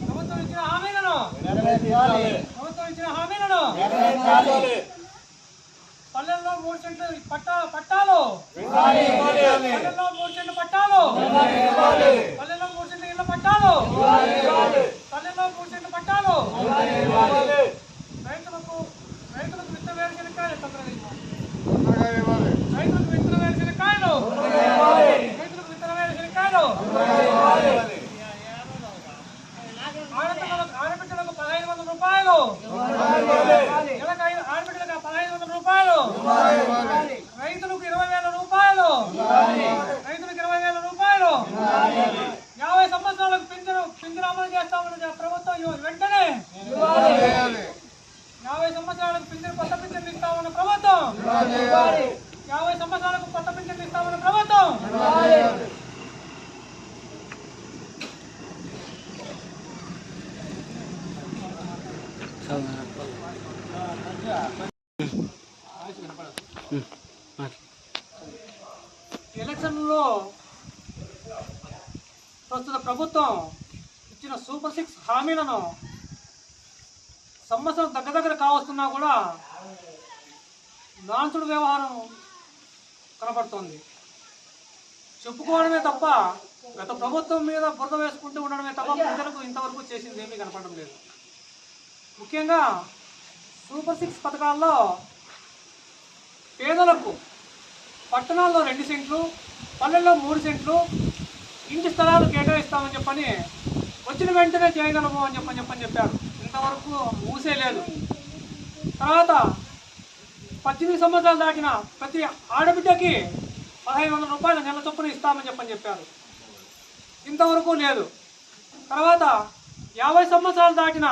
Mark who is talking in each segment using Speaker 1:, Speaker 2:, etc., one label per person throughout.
Speaker 1: ప్రభుత్వం ఇచ్చిన హామీలను. ప్రభుత్వం ఇచ్చిన హామీలను. పల్లెల్లో మూడు సెంట్లు పట్టా పట్టాలు. పల్లెల్లో మూడు సెంట్లు పట్టాలు. పల్లెల్లో మూడు సెంట్లు ఇళ్ళ పట్టాలు. పల్లెల్లో మూడు సెంట్లు పట్టాలు
Speaker 2: ఇవ్వాలి
Speaker 1: రైతులకు రైతులకు విత్త వేరుశనక్కాయలు తొందరగా ఇవ్వాలి.
Speaker 2: తొందరగా ఇవ్వాలి
Speaker 1: రైతులకు విత్తన వేరుశనక్కాయలు
Speaker 2: ఇవ్వాలి
Speaker 1: రైతులకు విత్తన వేరుశనక్కాయలు
Speaker 2: ఇవ్వాలి
Speaker 1: ఆడపిల్లలకు ఆడబిడ్డలకు పదహైదు వందల రూపాయలు. ఆడబిడ్డలకు పదహైదు వందల రూపాయలు. రైతులకు ఇరవై వేల రూపాయలు. రైతులకు ఇరవై వేల రూపాయలు. యాభై సంవత్సరాలకు పింఛను పింఛను అమలు చేస్తామని ప్రభుత్వం వెంటనే. యాభై సంవత్సరాలకు పింఛను కొత్త పింఛను ఇస్తామన్న ప్రభుత్వం. యాభై సంవత్సరాలకు కొత్త పింఛను ఇస్తామన్న ప్రభుత్వం. ఎలక్షన్లో ప్రస్తుత ప్రభుత్వం ఇచ్చిన సూపర్ సిక్స్ హామీలను సంవత్సరం దగ్గర దగ్గర కావస్తున్నా కూడా లాంఛుడు వ్యవహారం కనబడుతోంది చెప్పుకోవడమే తప్ప గత ప్రభుత్వం మీద బురద వేసుకుంటూ ఉండడమే తప్ప ప్రజలకు ఇంతవరకు చేసింది ఏమీ కనపడడం లేదు. ముఖ్యంగా సూపర్ సిక్స్ పథకాల్లో పేదలకు పట్టణాల్లో రెండు సెంట్లు పల్లెల్లో మూడు సెంట్లు ఇంటి స్థలాలు కేటాయిస్తామని చెప్పని వచ్చిన వెంటనే చేయగలము అని చెప్పని చెప్పని చెప్పారు. ఇంతవరకు ఊసే లేదు. తర్వాత పద్దెనిమిది సంవత్సరాలు దాటిన ప్రతి ఆడబిడ్డకి పదహైదు వందల రూపాయల నెల చొప్పున ఇస్తామని చెప్పని చెప్పారు. ఇంతవరకు లేదు. తర్వాత యాభై సంవత్సరాలు దాటిన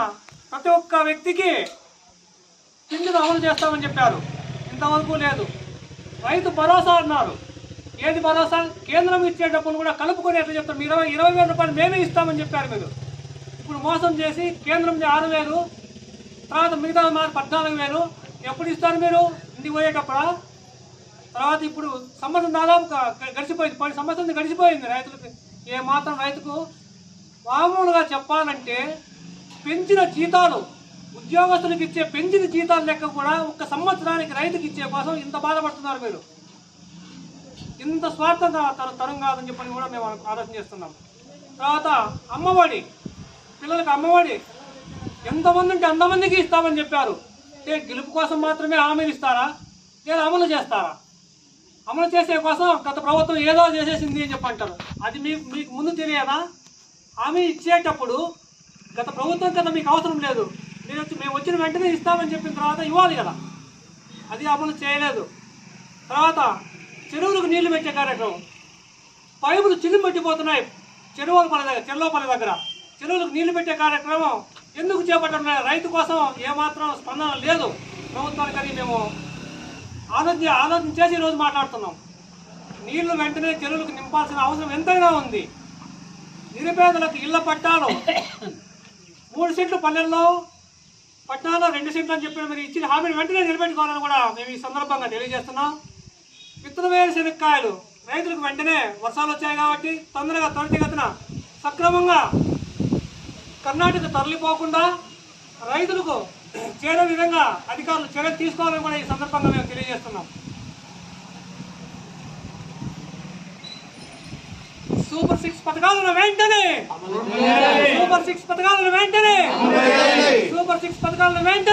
Speaker 1: ప్రతి ఒక్క వ్యక్తికి పింఛను అమలు చేస్తామని చెప్పారు. ఇంతవరకు లేదు. రైతు భరోసా అన్నారు. ఏది భరోసా? కేంద్రం ఇచ్చే డబ్బులు కూడా కలుపుకొని ఎట్లా చెప్తారు? మీరు ఇరవై ఇరవై వేల రూపాయలు మేమే ఇస్తామని చెప్పారు మీరు. ఇప్పుడు మోసం చేసి కేంద్రం ఆరు వేలు తర్వాత మిగతా మా పద్నాలుగు వేలు ఎప్పుడు ఇస్తారు మీరు? ఇంటికి పోయేటప్పుడా? తర్వాత ఇప్పుడు సంవత్సరం దాదాపు గ- గడిచిపోయింది. పది సంవత్సరం గడిచిపోయింది రైతులకి. ఏ మాత్రం రైతుకు మామూలుగా చెప్పాలంటే పెంచిన జీతాలు ఉద్యోగస్తులకు ఇచ్చే పెంచిన జీతాలు లెక్క కూడా ఒక సంవత్సరానికి రైతుకి ఇచ్చే కోసం ఇంత బాధపడుతున్నారు మీరు. ఇంత స్వార్థం తన తరం కాదని చెప్పని కూడా మేము ఆలోచన చేస్తున్నాం. తర్వాత అమ్మఒడి పిల్లలకు అమ్మఒడి. ఎంతమంది ఉంటే అంతమందికి ఇస్తామని చెప్పారు. అంటే గెలుపు కోసం మాత్రమే హామీలు ఇస్తారా? లేదా అమలు చేస్తారా? అమలు చేసే కోసం గత ప్రభుత్వం ఏదో చేసేసింది అని చెప్పంటారు. అది మీకు మీకు ముందు తెలియదా? హామీ ఇచ్చేటప్పుడు గత ప్రభుత్వం కదా మీకు అవసరం లేదు. మీరు వచ్చి మేము వచ్చిన వెంటనే ఇస్తామని చెప్పిన తర్వాత ఇవ్వాలి కదా. అది అమలు చేయలేదు. తర్వాత చెరువులకు నీళ్ళు పెట్టే కార్యక్రమం. పైపులు చిల్లు పెట్టిపోతున్నాయి. చెరువులపల్లి దగ్గర చెరువుపల్లి దగ్గర. చెరువులకు నీళ్ళు పెట్టే కార్యక్రమం ఎందుకు చేపట్టడం? రైతు కోసం ఏమాత్రం స్పందన లేదు. ప్రభుత్వానికి అని మేము ఆలోచన ఆలోచన చేసి ఈరోజు మాట్లాడుతున్నాం. నీళ్ళు వెంటనే చెరువులకు నింపాల్సిన అవసరం ఎంతైనా ఉంది. నిరుపేదలకు ఇళ్ళ పట్టాలు మూడు సెంట్లు పల్లెల్లో పట్టణాల్లో రెండు సెంట్లు అని చెప్పి మీరు ఇచ్చిన హామీని వెంటనే నిలబెట్టుకోవాలని కూడా మేము ఈ సందర్భంగా తెలియజేస్తున్నాం. విత్తన వేరుశనక్కాయలు రైతులకు వెంటనే వర్షాలు వచ్చాయి కాబట్టి తొందరగా త్వరితగతిన సక్రమంగా కర్ణాటక తరలిపోకుండా రైతులకు చేరే విధంగా అధికారులు చర్యలు తీసుకోవాలని కూడా ఈ సందర్భంగా మేము తెలియజేస్తున్నాం. సూపర్ సిక్స్ పథకాలను వెంటనే! సూపర్ సిక్స్ పథకాలను వెంటనే! సూపర్ సిక్స్ పథకాలను వెంటనే!